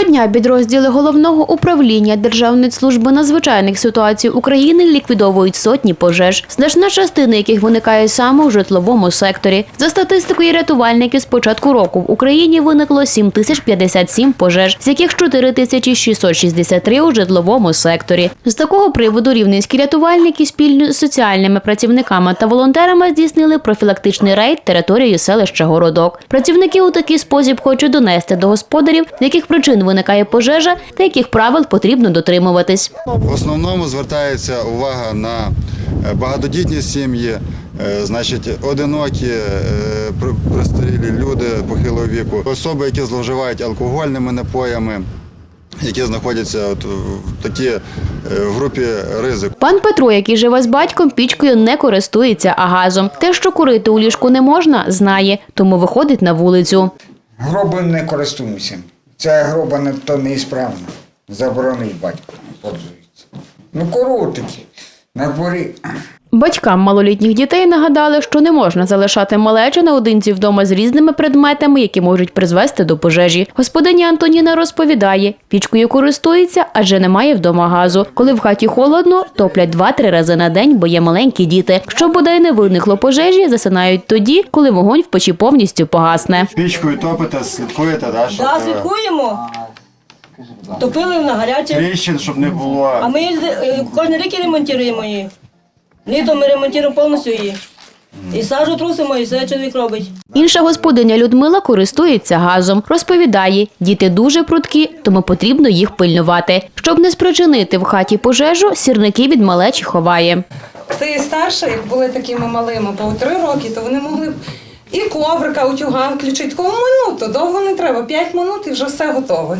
Щодня підрозділи головного управління Державної служби надзвичайних ситуацій України ліквідовують сотні пожеж, значна частина яких виникає саме у житловому секторі. За статистикою рятувальників з початку року в Україні виникло 7057 пожеж, з яких 4663 у житловому секторі. З такого приводу рівненські рятувальники спільно з соціальними працівниками та волонтерами здійснили профілактичний рейд територією селища Городок. Працівники у такий спосіб хочуть донести до господарів, яких причин виникає пожежа та яких правил потрібно дотримуватись. В основному звертається увага на е, багатодітні сім'ї, е, значить, одинокі е, пристарілі люди похилого віку, особи, які зловживають алкогольними напоями, які знаходяться от в такій в групі ризику. Пан Петро, який живе з батьком, пічкою не користується, а газом. Те, що курити у ліжку не можна, знає, тому виходить на вулицю. Гробом не користуємося. Ця гроба не то неісправна. Заборонив батько. пользується. Ну, коротики. На дворі. Батькам малолітніх дітей нагадали, що не можна залишати малечу наодинці вдома з різними предметами, які можуть призвести до пожежі. Господиня Антоніна розповідає, пічкою користується, адже немає вдома газу. Коли в хаті холодно, топлять два-три рази на день, бо є маленькі діти. Щоб бодай не виникло пожежі, засинають тоді, коли вогонь в печі повністю погасне. Пічкою топите, слідкуєте, да, щоб Да, слідкуємо. Топили на гаряче. тріщин, щоб не було. А ми е, кожен рік ремонтуємо її. Літом ми ремонтуємо повністю її. І сажу трусимо, і все чоловік робить. Інша господиня Людмила користується газом. Розповідає, діти дуже прудкі, тому потрібно їх пильнувати. Щоб не спричинити в хаті пожежу, сірники від малечі ховає. Ти старша, як були такими малими, по три роки, то вони могли б і коврика, утюга включити. Кому минуту, довго не треба, п'ять минут і вже все готове.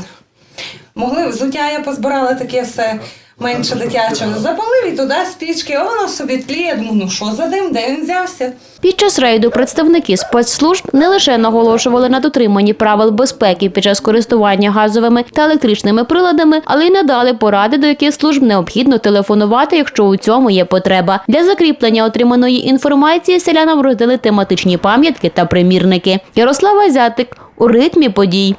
Могли взуття, я позбирала таке все менше дитячого. Запалив і туди спічки, а воно собі тліє. Думаю, ну що за дим, де він взявся? Під час рейду представники спецслужб не лише наголошували на дотриманні правил безпеки під час користування газовими та електричними приладами, але й надали поради, до яких служб необхідно телефонувати, якщо у цьому є потреба. Для закріплення отриманої інформації селянам роздали тематичні пам'ятки та примірники. Ярослава Зятик у ритмі подій.